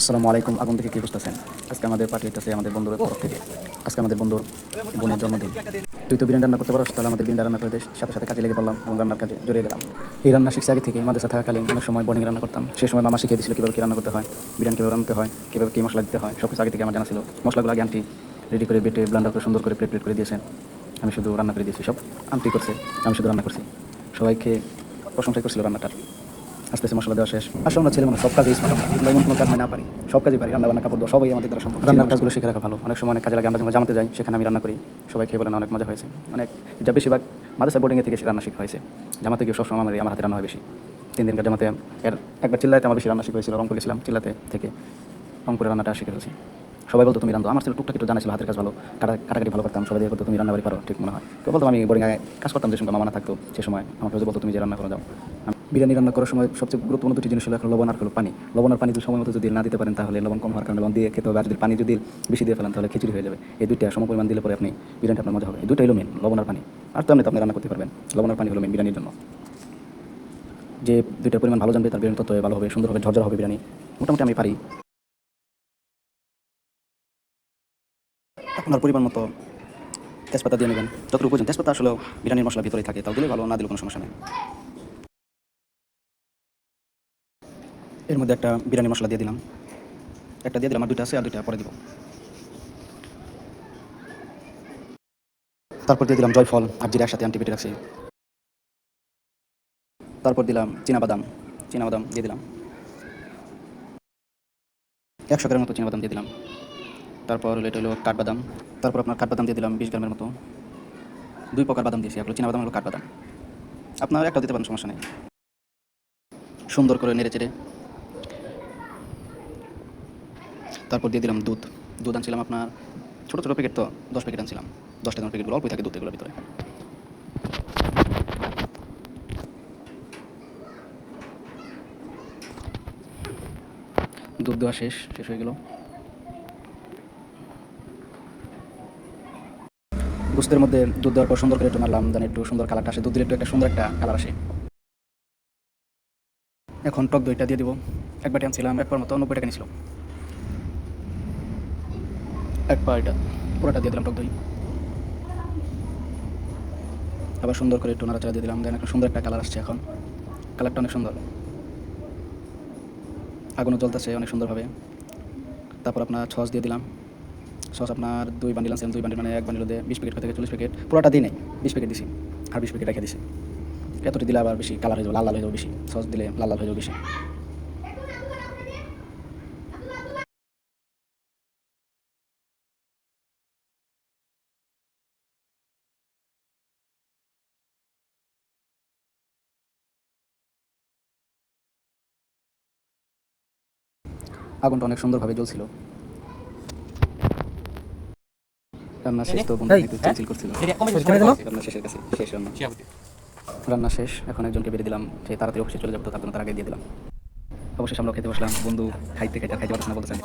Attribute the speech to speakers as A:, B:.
A: আসসালামু আলাইকুম। আগুন থেকে কি বুঝতেছেন? আজকে আমাদের পার্টি হইতেছে আমাদের বন্ধুদের তরফ থেকে। আজকে আমাদের বন্ধুর বোনের জন্মদিন। তুই তো বিরিয়ানি রান্না করতে পারো তাহলে আমাদের বিরিয়ানি রান্না করে সাথে সাথে কাজে লেগে পড়লাম এবং রান্নার কাজে জড়িয়ে গেলাম। এই রান্না শিখছে আগে থেকে, মাদ্রাসা থাকাকালীন অনেক সময় বোর্ডিং রান্না করতাম। সেই সময় মামা শিখিয়ে দিয়েছিল কীভাবে কী রান্না করতে হয়, বিরিয়ানি কীভাবে রান্নাতে হয়, কীভাবে কী মশলা দিতে হয় সব কিছু আগে থেকে আমার জানা ছিল। মশলাগুলো আগে আনটি রেডি করে বেটে ব্লান্ডার করে সুন্দর করে প্লেট প্লেট করে দিয়েছেন। আমি শুধু রান্না করে দিয়েছি, সব আন্টি করছে, আমি শুধু রান্না করছি। সবাইকে প্রশংসা করছিল রান্নাটার। আস্তে আস্তে মশলা দেওয়া শেষ। আসলে আমরা ছেলে মানে সব কাজে স্মার্ট আমরা এমন কোনো কাজ না পারি। সব কাজই পারি রান্না বান্না কাপড় সবাই আমাদের দ্বারা সম্ভব। রান্নার কাজগুলো শিখে রাখা ভালো। অনেক সময় অনেক কাজে লাগে আমরা যখন জামাতে যাই, সেখানে আমি রান্না করি। সবাই খেয়ে বলেন অনেক মজা হয়েছে। অনেক যা বেশিরভাগ মাদ্রাসা বোর্ডিংয়ে থেকে সে রান্না শিখা হয়েছে। জামাতে গিয়ে সবসময় আমার আমার হাতে রান্না হয় বেশি। তিন দিনকার জামাতে এর একবার চিল্লাতে আমার বেশি রান্না শিখা হয়েছিল, রংপুর গেছিলাম চিল্লাতে থেকে। রং করে রান্নাটা শিখে ফেলছি সবাই বলতো, তুমি রান্ধো। আমার ছিল টুকটাক একটু জানা ছিল, হাতের কাজ ভালো, কাটা, কাটাকাটি ভালো করতাম। সবাই বলতো, তুমি রান্না বাড়ি পারো, ঠিক মনে হয়। তো বলতাম আমি বোর্ডিং কাজ করতাম যে সময় মামা থাকতো, সে সময় আমাকে বলতো, তুমি যে রান্না করে আমি বিরিয়ানি রান্না করার সময় সবচেয়ে গুরুত্বপূর্ণ দুটি জিনিস হলো একটা লবণ আর হলো পানি। লবণ আর পানি যদি সময় মতো যদি না দিতে পারেন, তাহলে লবণ কম হওয়ার কারণে লবণ দিয়ে খেতে হবে। আর যদি পানি যদি বেশি দিয়ে ফেলেন, তাহলে খিচুড়ি হয়ে যাবে। এই দুইটা সম পরিমাণ দিলে পরে আপনি বিরিয়ানিটা আপনার মজা হবে। এই দুইটাই হলো মেন লবণ আর পানি। আর তো আপনি আপনি রান্না করতে পারবেন। লবণ আর পানি হলো মেন বিরিয়ানির জন্য। যে দুইটার পরিমাণ ভালো জানবে তার বিরিয়ানি তত ভালো হবে, সুন্দর হবে, ঝরঝর হবে বিরিয়ানি। মোটামুটি আমি পারি। আপনার পরিমাণ মতো তেজপাতা দিয়ে নেবেন। যতটুকু প্রয়োজন তেজপাতা আসলে বিরিয়ানির মশলা ভিতরে থাকে, তাও দিলে ভালো, না দিলে কোনো সমস্যা নেই। এর মধ্যে একটা বিরিয়ানি মশলা দিয়ে দিলাম। একটা দিয়ে দিলাম, আর দুইটা আছে, আর দুইটা পরে দিব। তারপর দিয়ে দিলাম জয়ফল আর জিরা একসাথে আন্টি পেটে রাখছি। তারপর দিলাম বাদাম বাদাম দিয়ে দিলাম। একশো গ্রামের মতো বাদাম দিয়ে দিলাম। তারপর এটা হলো কাঠবাদাম। তারপর আপনার কাঠবাদাম দিয়ে দিলাম বিশ গ্রামের মতো। দুই প্রকার বাদাম দিয়েছি আপনার বাদাম হলো কাঠবাদাম। আপনার একটা দিতে পারেন, সমস্যা নেই। সুন্দর করে নেড়ে চেড়ে তারপর দিয়ে দিলাম দুধ। দুধ আনছিলাম আপনার ছোটো ছোটো প্যাকেট তো, দশ প্যাকেট আনছিলাম। দশটা জন প্যাকেটগুলো অল্পই থাকে দুধ এগুলোর ভিতরে। দুধ দেওয়া শেষ শেষ হয়ে গেল। গোস্তের মধ্যে দুধ দেওয়ার পর সুন্দর করে একটু মারলাম দেন একটু সুন্দর কালারটা আসে। দুধ দিলে একটু একটা সুন্দর একটা কালার আসে। এখন টক দইটা দিয়ে দিব। এক বাটি আনছিলাম একবার মতো নব্বই টাকা নিয়েছিল এক পা পুরোটা দিয়ে দিলাম টক দই। আবার সুন্দর করে একটু নাড়াচাড়া দিয়ে দিলাম। দেন একটা সুন্দর একটা কালার আসছে এখন। কালারটা অনেক সুন্দর। আগুনও জ্বলতেছে অনেক সুন্দরভাবে। তারপর আপনার সস দিয়ে দিলাম। সস আপনার দুই বান্ডিল আনছিলাম দুই বান্ডিল মানে এক বান্ডিল দিয়ে বিশ প্যাকেট থেকে, চল্লিশ প্যাকেট পুরোটা দিই নেই, বিশ প্যাকেট দিছি, আর বিশ প্যাকেট রেখে দিছি। এতটি দিলে আবার বেশি কালার হয়ে যাবে, লাল লাল হয়ে যাবে বেশি। সস দিলে লাল লাল হয়ে যাবে বেশি। আগুনটা অনেক সুন্দরভাবে জ্বলছিল। রান্না শেষ তো বন্ধু একটু চিলচিল করছিল। রান্না শেষের কাছে শেষ রান্না। রান্না শেষ এখন একজনকে বেরিয়ে দিলাম সে তাড়াতাড়ি অফিসে চলে যাব তো তার জন্য তার আগে দিয়ে দিলাম। অবশেষে আমরা খেতে বসলাম বন্ধু খাইতে খাইতে খাইতে পারছে না বলতেছেন